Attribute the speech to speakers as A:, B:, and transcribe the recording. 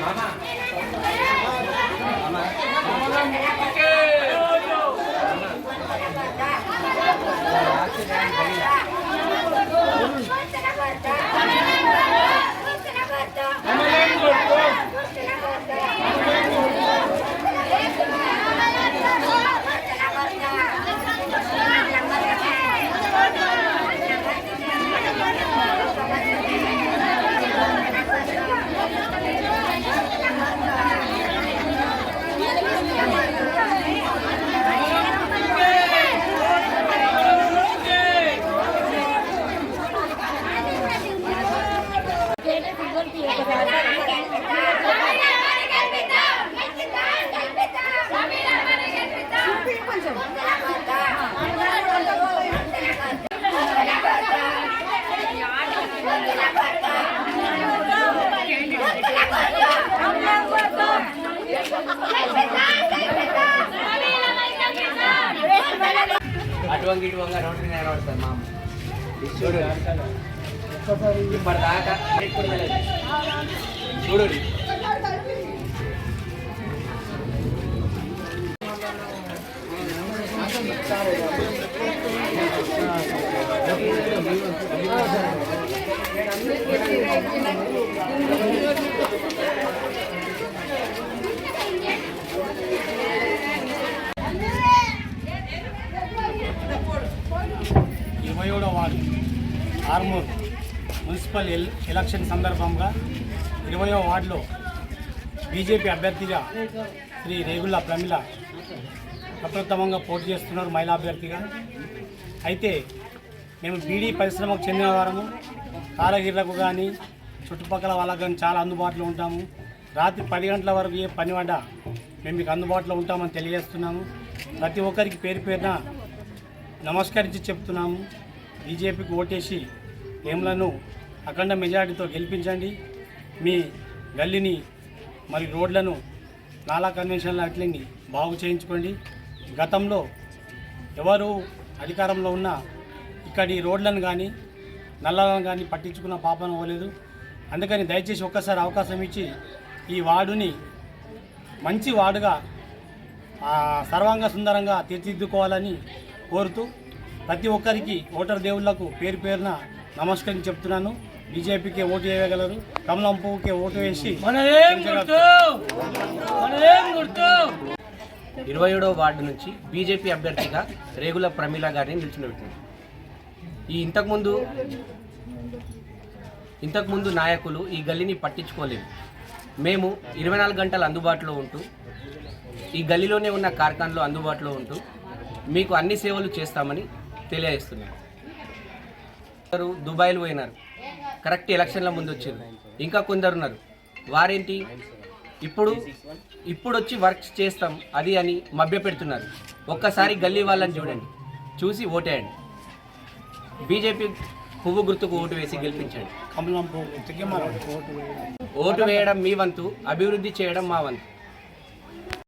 A: 마마. అటువంటి ఇటువంటి రోడ్డు మీద నిలబడతారు మా అమ్మ. చూడు ఇప్పటిదాకా ఎప్పుడు వెళ్ళలేదు. చూడు
B: ఇరవై ఆర్మూర్ మున్సిపల్ ఎల్ ఎలక్షన్ సందర్భంగా ఇరవయో వార్డులో బీజేపీ అభ్యర్థిగా శ్రీ రేగుల ప్రమిళ అప్రథమంగా పోటీ చేస్తున్నారు మహిళా అభ్యర్థిగా. అయితే మేము బీడీ పరిశ్రమకు చెందిన వారము. కాలగిర్లకు కానీ చుట్టుపక్కల వాళ్ళకు కానీ చాలా అందుబాటులో ఉంటాము. రాత్రి పది గంటల వరకు ఏ పని పడ్డా మేము మీకు అందుబాటులో ఉంటామని తెలియజేస్తున్నాము. ప్రతి ఒక్కరికి పేరు పేరున నమస్కరించి చెప్తున్నాము. బీజేపీకి ఓటేసి మేములను అఖండ మెజార్టీతో గెలిపించండి. మీ గల్లీని మరి రోడ్లను నాలా కన్వెన్షన్ల అట్లని బాగు చేయించుకోండి. గతంలో ఎవరు అధికారంలో ఉన్న ఇక్కడి రోడ్లను కానీ నల్లాలను కానీ పట్టించుకున్న పాపన పోలేదు అందుకని దయచేసి ఒక్కసారి అవకాశం ఇచ్చి ఈ వార్డుని మంచి వార్డుగా సర్వాంగ సుందరంగా తీర్చిదిద్దుకోవాలని కోరుతూ ప్రతి ఒక్కరికి ఓటర్ దేవుళ్ళకు పేరు పేరున నమస్కరించి చెప్తున్నాను. బీజేపీకి ఓటు వేయగలరు కమలం పువ్వుకి ఓటు వేసి
A: ఇరవై ఏడవ వార్డు నుంచి బీజేపీ అభ్యర్థిగా రేగుల ప్రమీల గారిని నిలిచినబెట్టింది ఈ ఇంతకుముందు ఇంతకుముందు నాయకులు ఈ గల్లీని పట్టించుకోలేదు. మేము ఇరవై నాలుగు గంటలు అందుబాటులో ఉంటూ ఈ గల్లీలోనే ఉన్న కార్ఖాన్లో అందుబాటులో ఉంటూ మీకు అన్ని సేవలు చేస్తామని తెలియజేస్తున్నాం కొందరు దుబాయ్లో పోయినారు. కరెక్ట్ ఎలక్షన్ల ముందు వచ్చారు ఇంకా కొందరు ఉన్నారు. వారేంటి? ఇప్పుడు ఇప్పుడు వచ్చి వర్క్ చేస్తాం అది అని మభ్య పెడుతున్నారు ఒక్కసారి గల్లీ వాళ్ళని చూడండి. చూసి ఓటేయండి. బీజేపీ పువ్వు గుర్తుకు ఓటు వేసి గెలిపించండి. ఓటు వేయడం మీ వంతు అభివృద్ధి చేయడం మా వంతు.